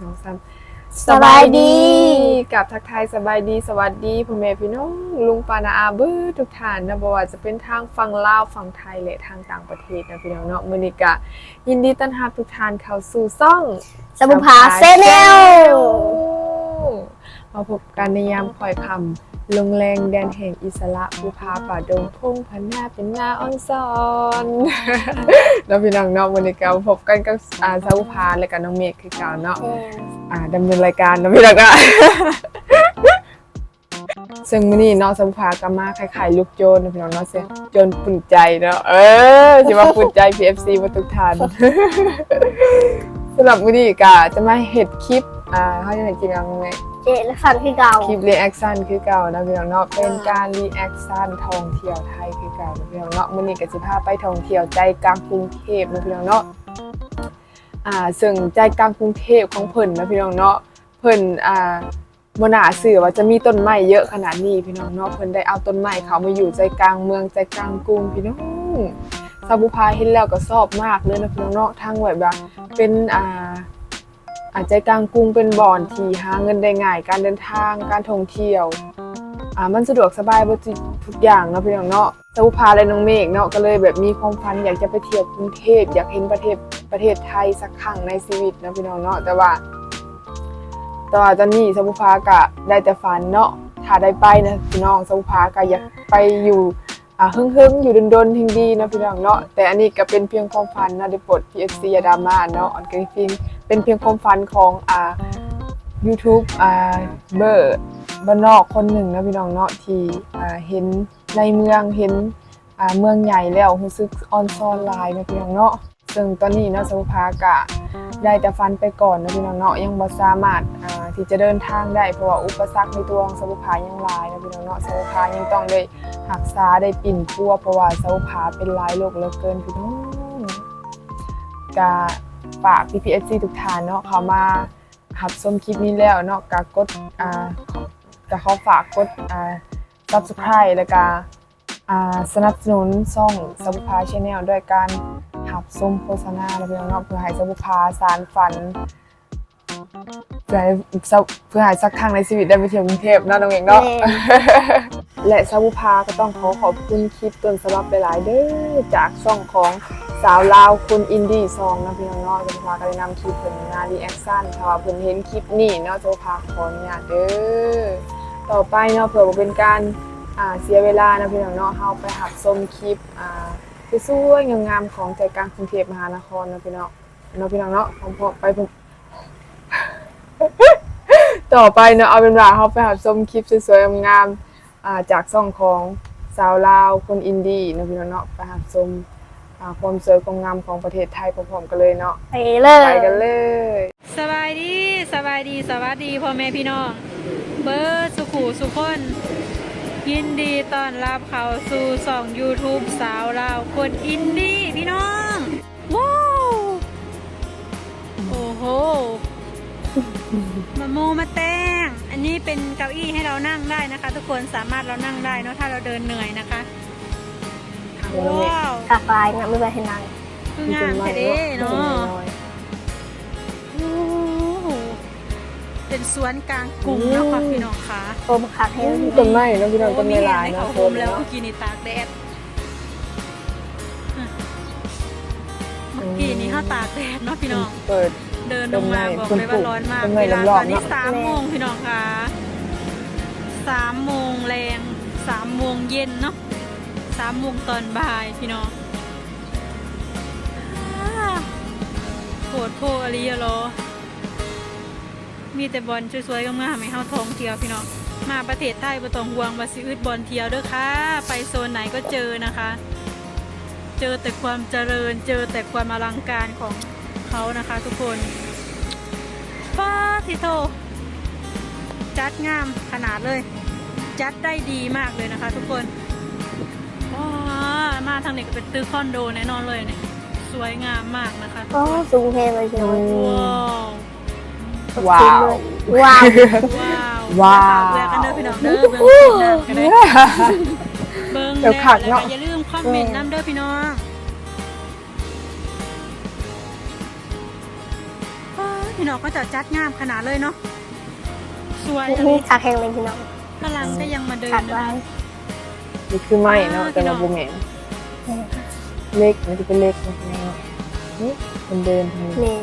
สองสามสบายดีกับทักทายสบายดีสวัสดีพ่อแม่พี่น้องลุงปานาอาเบือทุกท่านนะบ่ว่าจะเป็นทางฝั่งลาวฝั่งไทยและทางต่างประเทศนะพี่น้องเนาะมื้อนี้ก็ยินดีต้อนรับทุกท่านเข้าสู่ซ่องสมุภาเซเนล มาพบกันในยามคอยคำลงแรงแดนแห่งอิสระภูพาป่าดงพงพันหน้าเป็นหน้าอ่อนซอนแล้วพี่น้องเนาะวันนี้ก็มาพบกันกับอาสาวภูพาและกับน้องเมฆคือเก่าเนาะอ่าดำเนินรายการนะพี่น้องก็ซึ่งมื้อนี้เนาะสาวภูพาก็มาคล้ายๆลูกโจรนะพี่น้องเนาะเสียโจรปุ่นใจเนาะเออสิว่าปุ่นใจ PFC มาทุกท่านสำหรับมื้อนี้ก็จะมาเฮ็ดคลิปอ่าเขาจะเห็นจริงจังไง เจและฟันคือเก่าคลิปรีแอคชั่นคือเก่านะพี่น้องเนาะเป็นการรีแอคชั่นท่องเที่ยวไทยคือเก่านะพี่น้องเนาะมื้อนี้ก็สิพาไปท่องเที่ยวใจกลางกรุงเทพนะพี่น้องเนาะอ่าซึ่งใจกลางกรุงเทพของเพิ่นนะพี่น้องเนาะเพิ่นอ่าบ่น่าเชื่อว่าจะมีต้นไม้เยอะขนาดนี้พี่น้องเนาะเพิ่นได้เอาต้นไม้เขามาอยู่ใจกลางเมืองใจกลางกรุงพี่น้องซาบุพาเห็นแล้วก็ชอบมากเลยนะพี่น้องเนาะทั้งแบบว่าเป็นอ่า อาจใจกลางกรุงเป็นบ่อนที่หาเงินได้ง่าย การเดินทางการท่องเที่ยวอ่ามันสะดวกสบายบ่ทุกอย่างเนาะพี่น้องเนาะสาวพาและน้องเมฆเนาะก็เลยแบบมีความฝันอยากจะไปเที่ยวกรุงเทพอยากเห็นประเทศประเทศไทยสักครั้งในชีวิตเนาะพี่น้องเนาะแต่ว่าแต่ว่าตอนนี้สาวพาก็ได้แต่ฝันเนาะถ้าได้ไปนะพี่น้องสาวพาก็อยากไปอยู่ อ่าเฮิงๆอยู่ดนๆทิ้งดีนะพี่น้องเนาะแต่อันนี้ก็เป็นเพียงความฝันนะในบท PFC ยาดามาเนาะออนก็เพียงเป็นเพียงความฝันของอ่า YouTube อ่าเบอร์บ้านนอกคนหนึ่งนะพี่น้องเนาะที่อ่าเห็นในเมืองเห็นอ่าเมืองใหญ่แล้วรู้สึกออนซอนไลน์นะพี่น้องเนาะ ซึ่งตอนนี้เนาะสมุภากะได้แต่ฟันไปก่อนนะพี่น้องเนาะยังบ่สามารถที่จะเดินทางได้เพราะว่าอุปสรรคในตัวของสมุภายังหลายนะพี่น้องเนาะสมุภายังต้องได้หักษาได้ปิ่นปัวเพราะว่าสมุภาเป็นหลายโรคเหลือเกินพี่น้องกาฝาก PPSC ทุกท่านเนาะเขามาหับชมคลิปนี้แล้วเนาะกากดอ่าก็เขาฝากกดอ่า Subscribe แล้วก็อ่าสนับสนุนช่องสับุพาชาแนลด้วยการ หับชมโฆษณาแล้วพี่น้องเนาะเพื่อให้สับุพาสารฝันเพื่อให้เพื่อให้สักครั้งในชีวิตได้ไปเที่ยวกรุงเทพเนาะน้องเองเนาะ และซาบุพาก็ต้องขอขอบคุณคลิปต้นฉบับหลายๆเด้อจากช่องของสาวลาวคุณอินดี้ซองนะพี่น้องเนาะซาบุพาก็ได้นำคลิปเพิ่นมารีแอคชั่นถ้าว่าเพิ่นเห็นคลิปนี้เนาะซาบุพาขออนุญาตเด้อต่อไปเนาะเผื่อว่าเป็นการอ่าเสียเวลานะพี่น้องเนาะเฮาไปหับชมคลิปอ่า สวยๆงามๆของใจกลางกรุงเทพมหานครนะพี่น้องเนาะพี่น้องเนาะพร้อมๆไปพร้อมต่อไปเนาะเอาเป็นว่าเฮาไปหับชมคลิปสวยๆงามๆอ่าจากซ่องของสาวลาวคนอินดี้เนาะพี่น้องเนาะไปหาชมอ่าความสวยความงามของประเทศไทยพร้อมๆกันเลยเนาะไปเลยไปกันเลยสบายดีสบายดีสวัสดีพ่อแม่พี่น้องเบิร์ดสุขูสุขคน ยินดีต้อนรับเขาสู่ส่อง YouTube สาวลาวคนอินดี้พี่น้อง ว้าว โอ้โหมาโมมาแต้ง อันนี้เป็นเก้าอี้ให้เรานั่งได้นะคะ ทุกคนสามารถเรานั่งได้เนอะถ้าเราเดินเหนื่อยนะคะ ว้าวกลับไปนะไม่ไปให้นางคืองามแท้เด้เนาะโอ้โห เป็นสวนกลางกรุงเนาะค่ะพี่น้องคะโอมคักให้ต้นไม้เนาะพี่น้องต้นไม้หลายโอ้เนาะมีแรงในเขาโฮมแล้วเมื่อกี้นี่ตากแดดอะเมื่อกี้นี่เขาตากแดดเนาะพี่น้องเปิดเดินลงมาบอกเลยว่าร้อนมากต้นไม้เวลาร้ตอนๆอนนี้เนอะสามโมงพี่น้องคะสามโมงแรงสามโมงเย็นเนาะสามโมงตอนบ่ายพี่น้องอ่าโหดโพอริยโล มีแต่บอลสวยๆงามๆให้เฮาท่องเที่ยวพี่น้องมาประเทศไทยบ่ต้องห่วงว่าสิอึดบอลเที่ยวเด้อค่ะ ไปโซนไหนก็เจอนะคะ เจอแต่ความเจริญ เจอแต่ความอลังการของเขานะคะ ทุกคนฟ้าทิโทจัดงามขนาดเลย จัดได้ดีมากเลยนะคะ ทุกคนว้ามาทางนี้ก็เป็นตึกคอนโดแน่นอนเลยเนี่ยสวยงามมากนะคะทุกโอ้คนสูงเทเลยใช่ไหม ว้าว ว้าว ว้าวว้าวว้าวฝกแวะกันเด้อพี่น้องเด้อเบิ่งคลิปหน้ากันได้เบิ่งเดี๋ยวแล้วขัดแล้วเนาะก็อย่าลืมคอมเมนต์น้ำเด้อพี่น้องว้าวพี่น้องก็จะจัดงามขนาดเลยเนาะสวยมีอันมีนี้ขาแข็งเลยพี่น้องพลังก็ยังมาเดินขาดนะไว้คะนี่คือไม้เนาะแต่ว่าบ่แม่นนี่เล็กมันจะเป็นเล็กนะพี่น้องนี่มันเดินทางนี้นี่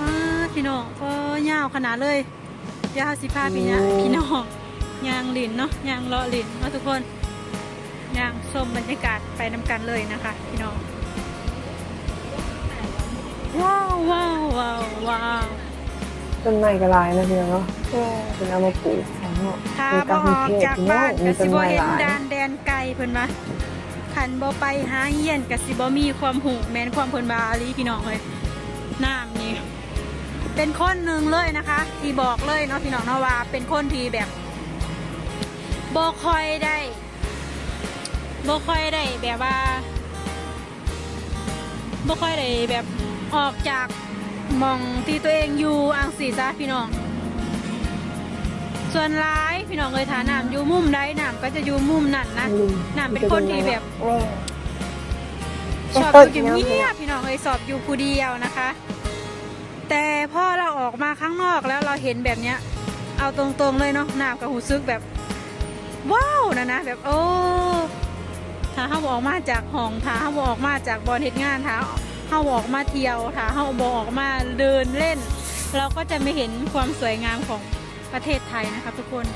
ว้าพี่น้องก็ ยาวขนาดเลยเดี๋ยวเราสิพาพี่เนี่ยพี่น้องยางหลินเนาะยางเลาะหลินเนาะทุกคนยางชมบรรยากาศไปนำกันเลยนะคะ พี่น้องว้าวว้าวว้าวว้าวต้นไม้ก็หลายนะพี่น้องเนาะนี่เป็นเอามาปลูกใส่เนาะถ้ามีบ่กาอรอกเทศจากพี่น้อบ้างนมีก็ต้สินบ่ไม้เห็หนลายด่านแดนไกลเพิ่นว่าคันบ่ไปหาเฮียนก็สิบ่มีความหูแม่นความเพิ่นบาอีหลีพี่น้องเอ้ยน้ำนี่ เป็นคนหนึ่งเลยนะคะ ที่บอกเลยเนาะพี่น้องเนาะว่าเป็นคนที่แบบบ่ค่อยได้บ่ค่อยได้แบบว่าบ่ค่อยได้แบบออกจากหมองที่ตัวเองอยู่อังสีซะพี่น้อง ส่วนร้ายพี่น้องเอ้ยฐาน้ำอยู่มุมใดน้ำก็จะอยู่มุมนั่นนะลุงน้ำเป็นคนที่แบบนี่ชอบอยู่เงียบๆพี่น้องเอ้ยสอบอยู่ผู้เดียวนะคะ แต่พอเราออกมาข้างนอกแล้วเราเห็นแบบเนี้ย เอาตรงๆเลยเนาะหน้ำกับหูซึกแบบ ว้าวนะนะแบบโอ้ถ้าเขาบอกมาจากห้องถ้าเขาบอกมาจากบอลเหตุงานถ้าเขาบอกมาเที่ยวถ้าเขาบอกมาเดินเล่น เราก็จะไม่เห็นความสวยงามของประเทศไทยนะคะทุกคน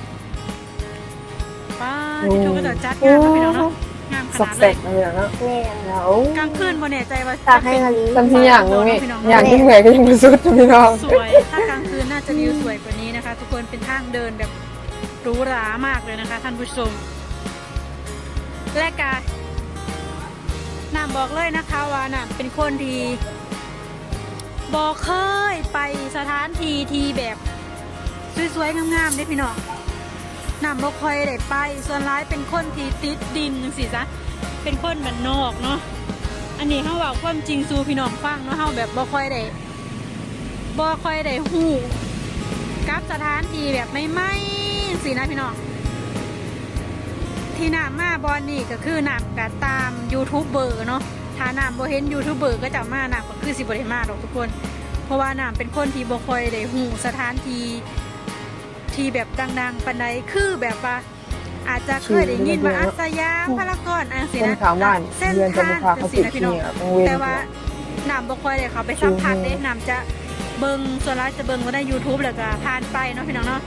ป้าที่ทุกคนจะจัดงานมาพี่น้องเนาะ งามขสอกนาดแสเลยกนะพี่น้องเนาะนี่แล้วกลางคืนบนเนี่ยใจว่าตากให้กะลีทันทีอย่างนึงนี่อย่างที่เหนื่อยก็ยังมาสุดนะพี่น้องสวยถ้ากลางคืนน่าจะวิวสวยกว่านี้นะคะ ทุกคนเป็นทางเดินแบบหรูหรามากเลยนะคะท่านผู้ชม และกาน้ำบอกเลยนะคะว่าน้ำเป็นคนที่บอกเคยไปสถานที่ที่แบบสวยๆงามๆได้พี่น้อง น้ำบอคอยได้ไป ส่วนร้ายเป็นคนที่ติดดินจังสิซะเป็นคนมันนอกเนาะอันนี้เขาบอกความจริงสู่พี่น้องฟังเนาะเขาแบบบอคอยได้บ่ค่อยได้หูกับสถานที่แบบไม่ไม่สินะพี่น้องที่นำมาบอลนี่ก็คือนำกับตามยูทูบเบอร์เนาะถ้านำบ่เห็นยูทูบเบอร์ก็จะมานำก็คือสิบ่ได้มาดอกทุกคน เพราะว่านำเป็นคนที่บ่ค่อยได้หูสถานที่ ที่แบบดังๆปันใดคือแบบว่าอาจจะเคยได้ยินว่าอัสยามพารากอนอันสิคนนะขาวบ้านเส้นเรือนจะทางบุพาจัเขางสิติดนะพี่ที่น้องอะต้องเว้นแต่ว่าน้ำบ่ค่อยเลยเขาไปสัมผัสเด้น้ำจะเบิงส่วนร้ายจะเบิงก็ได้ YouTube แล้วก็ผ่านไปเนาะพี่น้องเนาะ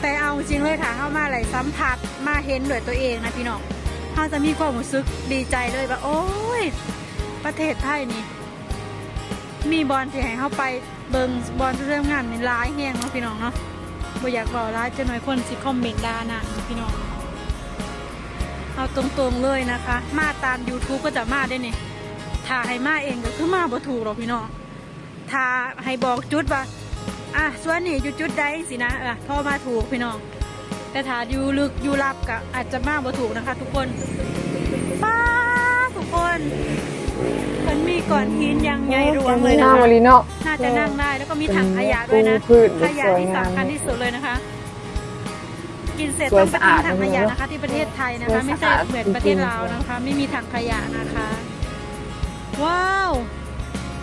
แต่เอาจริงเลยค่ะเข้ามาหลายสัมผัสมาเห็นด้วยตัวเองนะพี่น้องเขาจะมีความรู้สึกดีใจเลยว่าโอ้ย ประเทศไทยนี่ มีบอลที่ให้เข้าไปเบิงบอลเรื่องงานนี่ร้ายแห้งเนาะพี่น้องเนาะ บ่อยากบอกร้ายจะน้อยคนสิคอมเมนต์ด่านะพี่น้อง เอาตรงๆเลยนะคะ มาตาม YouTube ก็จะมาได้เนี่ยถ้าให้มาเองก็คือมาบ่ถูกหรอกพี่น้องถ้าให้บอกจุดว่าอะส่วนนี้อยู่จุดใดสินะเอะพอมาถูกพี่น้อง แต่ถ้าอยู่ลึกอยู่ลับก็อาจจะมาบ่ถูกนะคะ ทุกคนป้าทุกคน มันมีก่อนหินอยังใหญ่รวงเลยหนะน้าคะมารีเนาะ น่าจะนั่งได้แล้วก็มีถังขยะด้วยนะปูพืชขยะสวยที่งามสำคัญที่สุดเลยนะคะ กินเสร็จสวยต้องไปสะอาทิ้ดงถังขยะนะนะคะ ที่ประเทศไทยนะสวคะยไม่สะใช่อาดเหมือนประเทศจริงๆลาวนะคะ ไม่มีถังขยะนะคะ ว้าว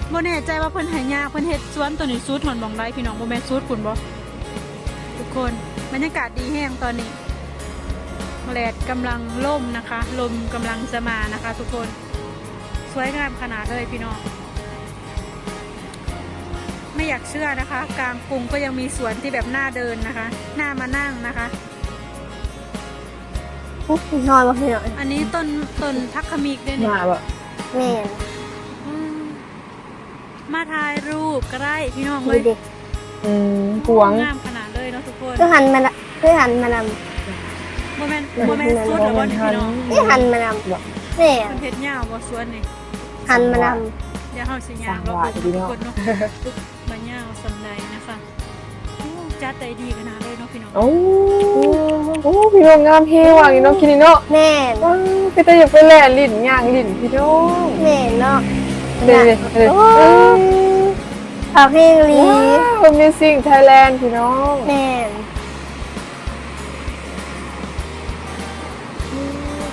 โบแน่ใจว่าเพิ่นใหายากเพิ่นเฮ็ดสวนตัวนี้ซูดหอนบองได้พี่น้องโบแม่นซูดคุณบ่ทุกคนบรรยากาศดีแห้งตอนนี้แดดกำลังล่มนะคะ ลมกำลังจะมานะคะ ทุกคน สวยงามขนาดเลยพี่น้อง ไม่อยากเชื่อนะคะ กลางกรุงก็ยังมีสวนที่แบบน่าเดินนะคะน่ามานั่งนะคะนอนมาพี่น้องอันนี้ต้นต้นทักขมิกด้วยหเนี่ยน้าแบบแม่นอืมมาถ่ายรูปก็ได้พี่น้องดูเลยดิอืมกวางงามขนาดเลยเนาะทุกคนคือหันมาละคือหันมานโมเมนต์โมเมนต์สุดหรือว่าพี่น้องำคือหันมานำแม่นมันเพชรยาวบ่สวนนี่ หันมานเดี๋ยวเฮาสิยางเราไปทุกคนเนาะมายาวสำใดนะคะโอ้จัดได้ดีขนาดเลยเนาะพี่น้องโอ้โอ้พี่น้องงามเฮว่างนี่เนาะคิดนี่เนาะำแม่นว้าวพี่ตาอยากไปแล่ลิ้นย่างลิ้นพี่น้องแม่นเนาะเด้เด้เด้โอ้พาเพลงลีว้าว Amazing Thailand พี่น้องแม่น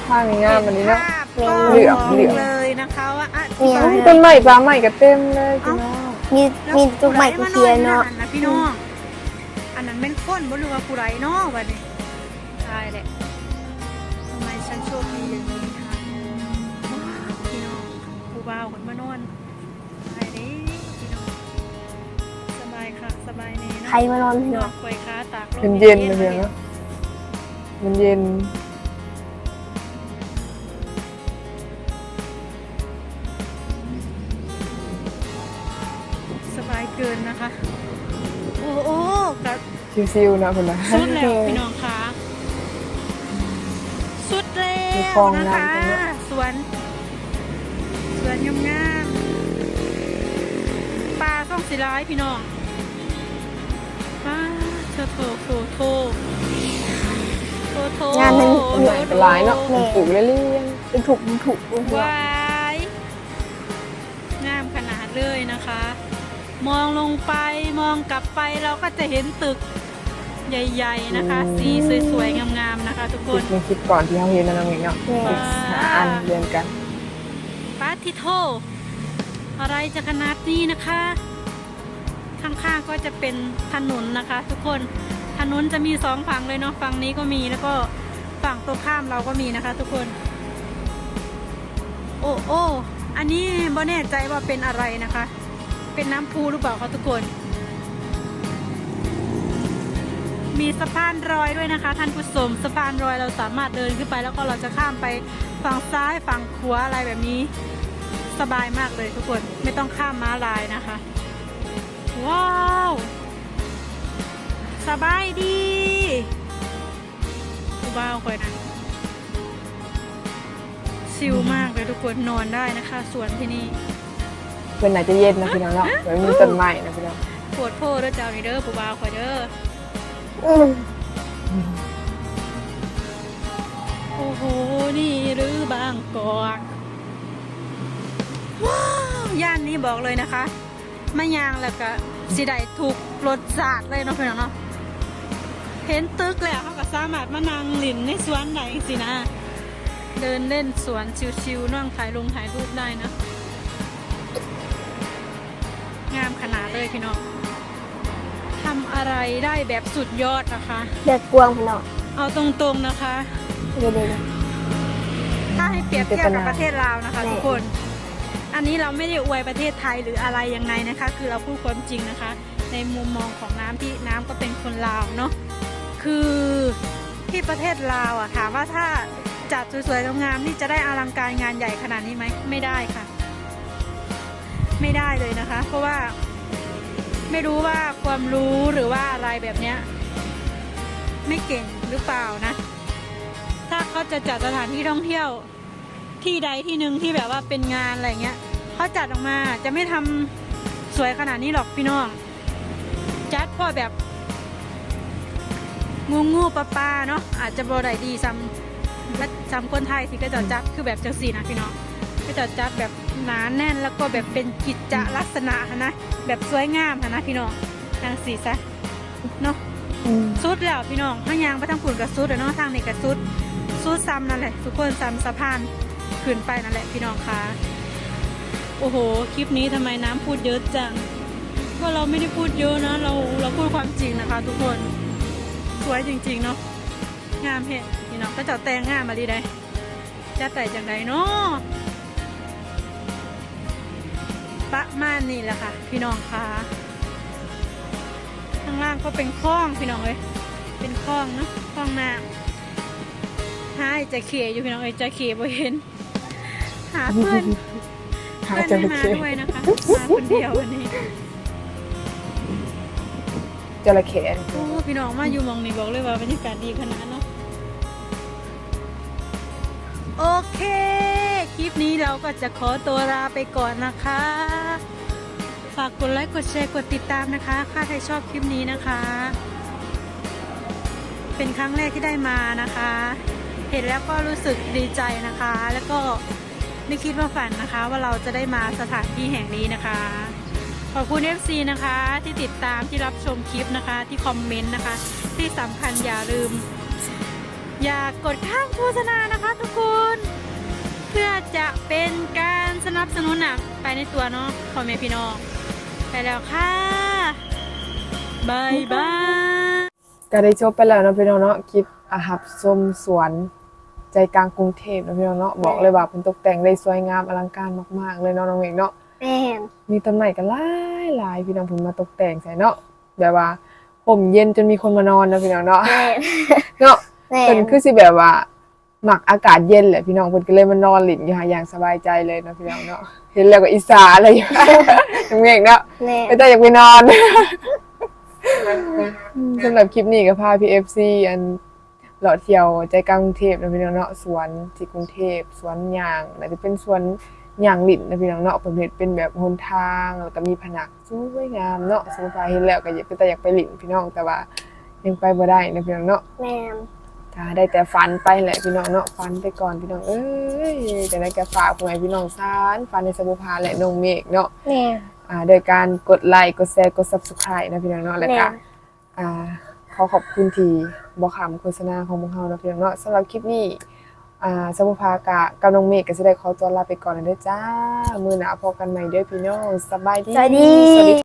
ทางงามอันนี้เนาะ ภาพก็เหลืองเหลืองเลยนะคะว่าอะ เหลืองต้นไม้ปลาไม้ก็เต็มเลยพี่น้องมีแล้วมีตุกใหม่ผู้กูใดเทียมานเนาะอนะพี่น้องอันนั้นเป็นคนบ่รู้ว่าผู้ไรเนาะวันนี้ตายแหละทำไมฉันโชคดีอย่างนี้คะว้าวพี่น้องผู้บ่าวคนมานอนตายเด้พี่น้องสบายค่ะสบายนี่เนาะใครมานอนพี่นน้ออนงควยค้าตากลมมันเย็นนะเพียงเนาะมันเย็น กับชิวๆนะคุณนะสุดแล้วพี่น้องคะสุดแล้มีวคลองนะคะน้ำตรงนี้สวน สวนงามงามๆปลาส่องสีร้ายพี่น้องป้าเธอโถโถโถโถโถงานนั้นโถมันโถหลายเนาะมันปลูกเรื่อยเป็นถูกเป็นถูกเลยวายงามขนาดเลยนะคะ มองลงไปมองกลับไปเราก็จะเห็นตึก ใหญ่ๆนะคะ สีสวยๆ งามๆนะคะ ทุกๆคคิดนมันคิดก่อนที่เขาเห็นนะน้องเองเนาะแม่อีกหาอันเรียนกันปาทิโท อะไรจะขนาดนี้นะคะ ข้างๆก็จะเป็นถนนนะคะ ทุกคนถนนจะมีสองฝั่งเลยเนาะฝั่งนี้ก็มีแล้วก็ฝั่งตรงข้ามเราก็มีนะคะ ทุกคน โอ้โอ้อันนี้บ่แน่ใจว่าเป็นอะไรนะคะ เป็นน้ำพุหรือเปล่าคะทุกคน มีสะพานรอยด้วยนะคะ ท่านผู้ชมสะพานรอยเราสามารถเดินขึ้นไป แล้วก็เราจะข้ามไปฝั่งซ้ายฝั่งขวาอะไรแบบนี้ สบายมากเลยทุกคนไม่ต้องข้ามม้าลายนะคะ ว้าวสบายดีว้าวคอยนะชิลมากเลยทุกคนนอนได้นะคะสวนที่นี่เพื่อนไหนจะเย็นนะพี่น้องเนาะแบบมีต้นไม้นะพี่น้องปวดโพเด้อเจ้านี่เด้อผู้บ่าวคอยเด้ออืม โอ้โห นี่หรือบางกอกว้าวย่านนี้บอกเลยนะคะมายางแล้วก็สิได้ถูกรสาติเลยเนาะพี่น้องเนาะเห็นตึกแล้วเขาก็สามารถมานั่งหลินในสวนไหนสินะ เดินเล่นสวนชิวๆนั่งถ่ายลงถ่ายรูปได้นะ งามขนาดเลยพี่น้องำอะไรได้แบบสุดยอดนะคะเดือดกวางพี่น้องเอาตรงๆนะคะเดี๋ยวเดี๋ยวถ้าให้เปรียบเทียบกับประเทศลาวนะคะแน่ทุกคน อันนี้เราไม่ได้อวยประเทศไทยหรืออะไรยังไงนะคะ คือเราพูดความจริงนะคะ ในมุมมองของน้ำที่น้ำก็เป็นคนลาวเนาะคือที่ประเทศลาวอะถามว่าถ้าจัดสวยๆงามๆนี่จะได้อลังการงานใหญ่ขนาดนี้ไหมไม่ได้ค่ะ ไม่ได้เลยนะคะ เพราะว่า ไม่รู้ว่าความรู้หรือว่าอะไรแบบเนี้ยไม่เก่งหรือเปล่านะ ถ้าเขาจะจัดสถานที่ท่องเที่ยวที่ใดที่หนึ่งที่แบบว่าเป็นงานอะไรเงี้ยเขาจัดออกมาจะไม่ทำสวยขนาดนี้หรอกพี่น้อง จัดพอแบบงูงูปลาปลาเนาะอาจจะบรได้ดีซ้ำและซ้ำคนไทยที่ก็จะจัดคือแบบจังสีนะพี่น้อง ก็จะจัดแบบหนาแน่นแล้วก็แบบเป็นกิจจะลักษณะนะแบบสวยงามนะพี่น้องจังสีซะเนาะอืมสุดแล้วพี่น้องข้างยางไปทางฝุ่นกับสุดแล้วเนาะทางนี้กับสุดสุดซ้ำนั่นแหละทุกคนซ้ำสะพานขึ้นไปนั่นแหละพี่น้องคะโอ้โหคลิปนี้ทำไมน้ำพูดเยอะจังก็เราไม่ได้พูดเยอะนะ เราเราพูดความจริงนะคะ ทุกคนสวยจริง ๆ เนาะงามเห็นพี่น้องก็จะแต่งงามมาดีได้จะแต่จังไดเนาะ ประมาณนี้แหละค่ะ พี่น้องคะข้างล่างก็เป็นคลองพี่น้องเอ้ยเป็นคลองเนาะคลองน้ำหาไอ้จะเขี่ยอยู่พี่น้องเอ้ยจะเขี่ยบ่เห็น หาเพื่อนหาเพื่อนจระไม่มาเข้ด้วยนะคะมาคนเดียววันนี้จระเข้โอ้พี่น้องมาอยู่หมองนี่บอกเลยว่าบรรยากาศดีขนาดเนาะโอเค คลิปนี้เราก็จะขอตัวลาไปก่อนนะคะ ฝากกดไลค์กดแชร์กดติดตามนะคะถ้าใครชอบคลิปนี้นะคะ เป็นครั้งแรกที่ได้มานะคะ เห็นแล้วก็รู้สึกดีใจนะคะ แล้วก็ไม่คิดว่าฝันนะคะ ว่าเราจะได้มาสถานที่แห่งนี้นะคะ ขอบคุณ FC นะคะ ที่ติดตามที่รับชมคลิปนะคะ ที่คอมเมนต์นะคะ ที่สำคัญอย่าลืม อย่ากดข้ามโฆษณานะคะทุกคน พื่อจะเป็นการสนับสนุนอะไปในตัวเนาะพ่อแม่พี่น้อง ไปแล้วค่ะบายบายก็ได้จบไปแล้วเนาะพี่น้องเนาะคลิปอาหับส้มสวนใจกลางกรุงเทพเนาะพี่น้องเนาะบอกเลยว่าเพิ่นตกแต่งได้สวยงามอลังการมาก ๆ เลยเนาะน้องเมฆเนาะแม่นมีต้นไม้กันหลายหลายพี่น้องเพิ่นมาตกแต่งใส่เนาะแบบว่าผมเย็นจนมีคนมานอนเนาะพี่น้องเนาะแม่นเนาะแม่เพิ่นนคือสิแบบว่า หมักอากาศเย็นแหละพี่น้องเพิ่นก็เลยมานอนหลินอยู่หาอย่างสบายใจเลยเนาะพี่น้องเนาะเห็นแล้วก็อิสาอะไรอยู่น้องเมฆเนาะแม่นไม่ต้องอยากไปนอนสำหรับคลิปนี้ก็พาพี่เอฟซีอันเลาะเที่ยวใจกลางกรุงเทพนะพี่น้องเนาะสวนที่กรุงเทพสวนยางอาจจะเป็นสวนยางหลินนะพี่น้องเนาะประเภทเป็นแบบหนทางแล้วก็มีผนักสวยงามเนาะสมมติว่าเห็นแล้วก็อยากเป็นแต่อยากไปหลินพี่น้องแต่ว่ายังไปบ่ได้นะพี่น้องเนาะ แม่น ก็ได้แต่ฝันไปแหละพี่น้องเนาะฝันไปก่อนพี่น้องเอ้ยจะได้แกฝากพวกไงพี่น้องซานฝันในสมุภาและนงเมฆเนาะแม่นอ่าโดยการกดไลค์กดแชร์กด Subscribe นะพี่น้องเนาะแล้วก็แม่อ่าขอขอบคุณที่บ่คำโฆษณาของพวกเรานะพี่น้องเนาะสำหรับคลิปนี้อ่าสมุภากะกับน้องเมฆก็สิได้ขอตัวลาไปก่อนแล้วเด้อจ้า มื้อหน้าพบกันใหม่เด้อพี่น้องสบายดีสวัสดีสวัสดี